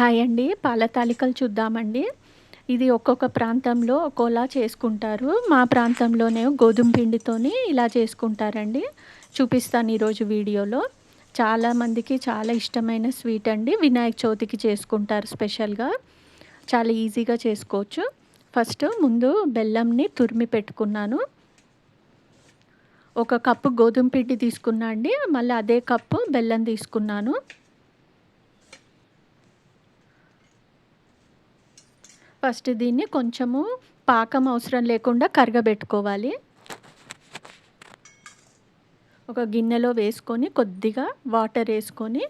Hi అండి. పాల తాలికలు చూద్దామండి. ఇది ఒక్కొక్క ప్రాంతంలో ఒక్కోలా చేసుకుంటారు. మా ప్రాంతంలోనే గోధుమ పిండితోని ఇలా చేసుకుంటారండి. చూపిస్తాను ఈరోజు వీడియోలో. చాలామందికి చాలా ఇష్టమైన స్వీట్ అండి. వినాయక చవితికి చేసుకుంటారు స్పెషల్గా. చాలా ఈజీగా చేసుకోవచ్చు. ఫస్ట్ ముందు బెల్లంని తురిమి పెట్టుకున్నాను. ఒక కప్పు గోధుమ పిండి తీసుకున్నా అండి. మళ్ళీ అదే కప్పు బెల్లం తీసుకున్నాను. ఫస్ట్ దీన్ని కొంచెము పాకం అవసరం లేకుండా కరగబెట్టుకోవాలి. ఒక గిన్నెలో వేసుకొని కొద్దిగా వాటర్ వేసుకొని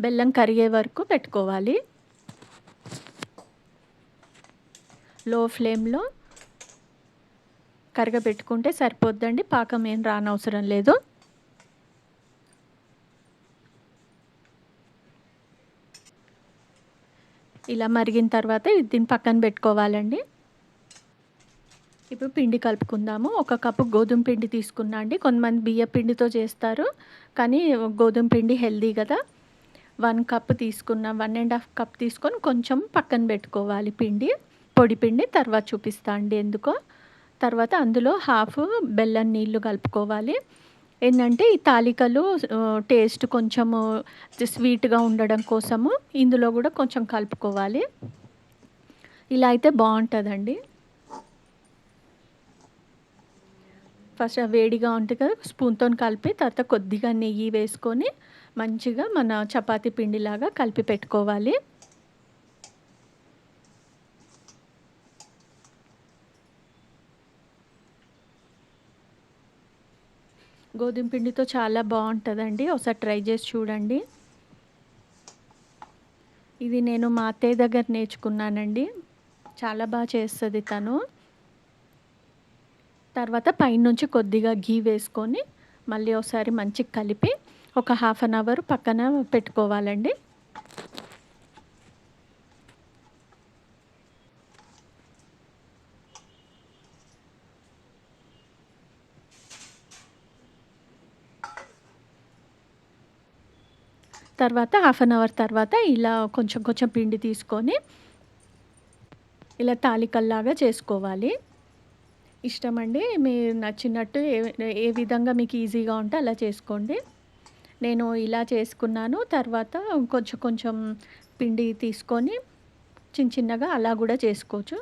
బెల్లం కరిగే వరకు పెట్టుకోవాలి. లో ఫ్లేమ్లో కరగబెట్టుకుంటే సరిపోద్దండి పాకం ఏం రానవసరం లేదు. ఇలా మరిగిన తర్వాత దీన్ని పక్కన పెట్టుకోవాలండి. ఇప్పుడు పిండి కలుపుకుందాము. ఒక కప్పు గోధుమ పిండి తీసుకున్నా అండి. కొంతమంది బియ్య పిండితో చేస్తారు. కానీ గోధుమ పిండి హెల్దీ కదా. వన్ కప్ తీసుకున్న వన్ అండ్ హాఫ్ కప్ తీసుకొని కొంచెం పక్కన పెట్టుకోవాలి పిండి. పొడి పిండి తర్వాత చూపిస్తా అండి ఎందుకో. తర్వాత అందులో హాఫ్ బెల్లం నీళ్ళు కలుపుకోవాలి. ఏంటంటే ఈ తాలికలు టేస్ట్ కొంచెము స్వీట్గా ఉండడం కోసము ఇందులో కూడా కొంచెం కలుపుకోవాలి. ఇలా అయితే బాగుంటుందండి. ఫస్ట్ వేడిగా ఉంటుంది కదా స్పూన్తో కలిపి తర్వాత కొద్దిగా నెయ్యి వేసుకొని మంచిగా మన చపాతీ పిండిలాగా కలిపి పెట్టుకోవాలి. గోధుమ పిండితో చాలా బాగుంటుందండి. ఒకసారి ట్రై చేసి చూడండి. ఇది నేను మా అత్తయ్య దగ్గర నేర్చుకున్నానండి. చాలా బాగా చేస్తుంది తను. తర్వాత పైనుంచి కొద్దిగా గీ వేసుకొని మళ్ళీ ఒకసారి మంచిగా కలిపి ఒక హాఫ్ అన్ అవర్ పక్కన పెట్టుకోవాలండి. తర్వాత హాఫ్ అన్ అవర్ తర్వాత ఇలా కొంచెం కొంచెం పిండి తీసుకొని ఇలా తాలికల్లాగా చేసుకోవాలి. ఇష్టం అండి మీరు నచ్చినట్టు ఏ ఏ విధంగా మీకు ఈజీగా ఉంటే అలా చేసుకోండి. నేను ఇలా చేసుకున్నాను తర్వాత కొంచెం కొంచెం పిండి తీసుకొని చిన్న చిన్నగా అలా కూడా చేసుకోవచ్చు.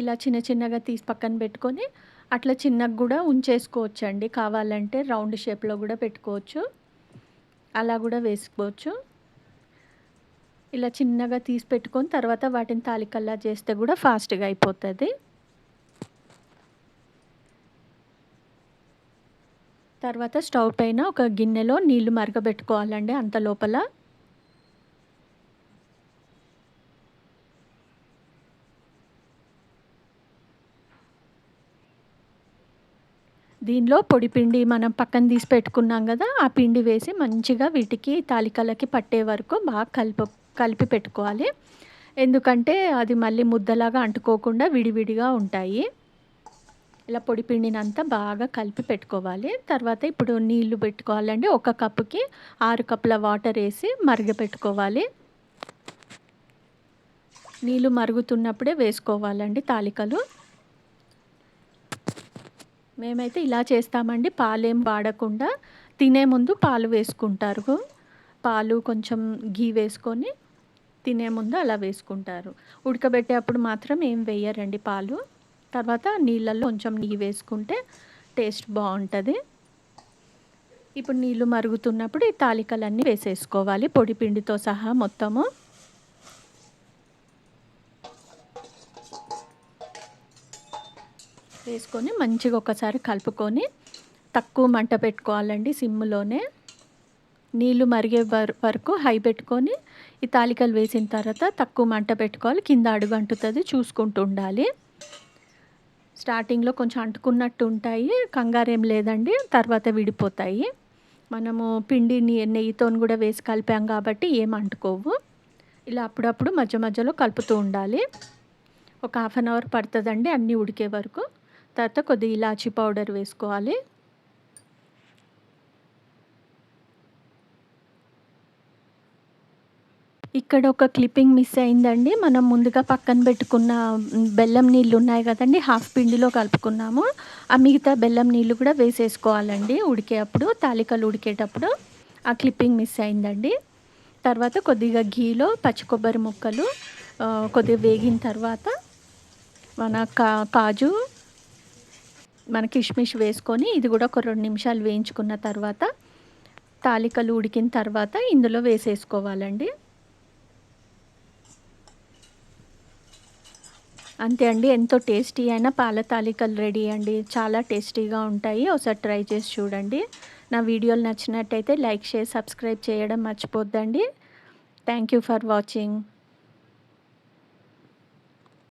ఇలా చిన్న చిన్నగా తీసి పక్కన పెట్టుకొని అట్లా చిన్నగా కూడా ఉంచేసుకోవచ్చు అండి కావాలంటే రౌండ్ షేప్లో కూడా పెట్టుకోవచ్చు. అలా కూడా వేసుకోవచ్చు. ఇలా చిన్నగా తీసి పెట్టుకొని తర్వాత వాటిని తాలికల్లా చేస్తే కూడా ఫాస్ట్గా అయిపోతుంది. తర్వాత స్టవ్ పైన ఒక గిన్నెలో నీళ్ళు మరగబెట్టుకోవాలండి అంత లోపల. దీనిలో పొడి పిండి మనం పక్కన తీసి పెట్టుకున్నాం కదా ఆ పిండి వేసి మంచిగా వీటికి తాలికలకి పట్టే వరకు బాగా కలుపు కలిపి పెట్టుకోవాలి. ఎందుకంటే అది మళ్ళీ ముద్దలాగా అంటుకోకుండా విడివిడిగా ఉంటాయి. ఇలా పొడి పిండినంతా బాగా కలిపి పెట్టుకోవాలి. తర్వాత ఇప్పుడు నీళ్ళు పెట్టుకోవాలండి. ఒక కప్పుకి ఆరు కప్పుల వాటర్ వేసి మరగపెట్టుకోవాలి నీళ్ళు మరుగుతున్నప్పుడే వేసుకోవాలండి తాలికలు. మేమైతే ఇలా చేస్తామండి. పాలేం వాడకుండా తినే ముందు పాలు వేసుకుంటారు. పాలు కొంచెం గీ వేసుకొని తినే ముందు అలా వేసుకుంటారు. ఉడకబెట్టేటప్పుడు మాత్రం ఏం వేయరండి పాలు. తర్వాత నీళ్ళల్లో కొంచెం నెయ్యి వేసుకుంటే టేస్ట్ బాగుంటుంది. ఇప్పుడు నీళ్ళు మరుగుతున్నప్పుడు ఈ తాలికలన్నీ వేసేసుకోవాలి. పొడి పిండితో సహా మొత్తము. వేసుకొని మంచిగా ఒకసారి కలుపుకొని తక్కువ మంట పెట్టుకోవాలండి సిమ్లోనే. నీళ్ళు మరిగే వరకు హై పెట్టుకొని ఈ తాలికలు వేసిన తర్వాత తక్కువ మంట పెట్టుకోవాలి. కింద అడుగు అంటుతుంది చూసుకుంటూ ఉండాలి. స్టార్టింగ్లో కొంచెం అంటుకున్నట్టు ఉంటాయి కంగారేం లేదండి తర్వాత విడిపోతాయి. మనము పిండిని నెయ్యితో కూడా వేసి కలిపాం కాబట్టి ఏం అంటుకోవు. ఇలా అప్పుడప్పుడు మధ్య మధ్యలో కలుపుతూ ఉండాలి. ఒక హాఫ్ అన్ అవర్ పడుతుందండి అన్నీ ఉడికే వరకు. తర్వాత కొద్దిగా ఇలాచీ పౌడర్ వేసుకోవాలి. ఇక్కడ ఒక క్లిప్పింగ్ మిస్ అయిందండి. మనం ముందుగా పక్కన పెట్టుకున్న బెల్లం నీళ్ళు ఉన్నాయి కదండి హాఫ్ పిండిలో కలుపుకున్నాము. ఆ మిగతా బెల్లం నీళ్ళు కూడా వేసేసుకోవాలండి ఉడికేటప్పుడు తాలికలు ఉడికేటప్పుడు. ఆ క్లిప్పింగ్ మిస్ అయిందండి. తర్వాత కొద్దిగా గీలో పచ్చి కొబ్బరి ముక్కలు కొద్దిగా వేగిన తర్వాత మన కా కాజు మన కిష్మిష్ వేసుకొని ఇది కూడా ఒక రెండు నిమిషాలు వేయించుకున్న తర్వాత తాలికలు ఉడికిన తర్వాత ఇందులో వేసేసుకోవాలండి. అంతే అండి ఎంతో టేస్టీ అయిన పాల తాలికలు రెడీ అండి. చాలా టేస్టీగా ఉంటాయి. ఒకసారి ట్రై చేసి చూడండి. నా వీడియోలు నచ్చినట్టయితే లైక్ చేసి సబ్స్క్రైబ్ చేయడం మర్చిపోద్దండి. Thank you for watching.